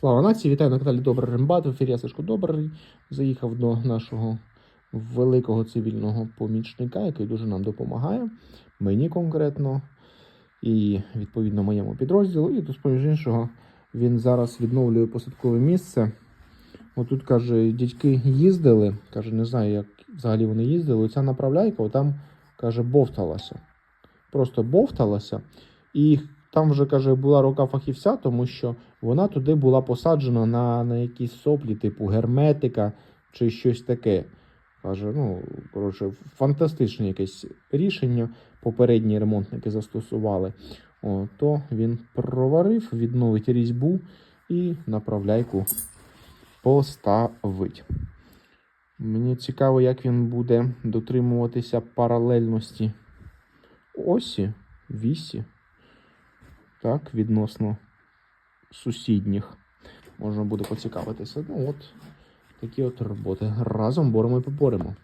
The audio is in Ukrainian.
Слава нації, вітаю на каналі Добрий Рембат. В ефірі Сашко Добрий. Заїхав до нашого великого цивільного помічника, який дуже нам допомагає. Мені конкретно і відповідно моєму підрозділу. І з поміж іншого він зараз відновлює посадкове місце. Отут каже, дядьки їздили. Каже, не знаю, як взагалі вони їздили. Оця направляйка там каже, бовталася. Просто бовталася. І там вже каже, була рука фахівця, тому що вона туди була посаджена на, на якісь соплі, типу герметика чи щось таке. Каже, ну, коротше, фантастичне якесь рішення. Попередні ремонтники застосували. О, то він проварив, відновить різьбу і направляйку поставить. Мені цікаво, як він буде дотримуватися паралельності осі, вісі. Так, відносно сусідніх. Можна буде поцікавитися. Ну от такі от роботи. Разом боремо і поборемо.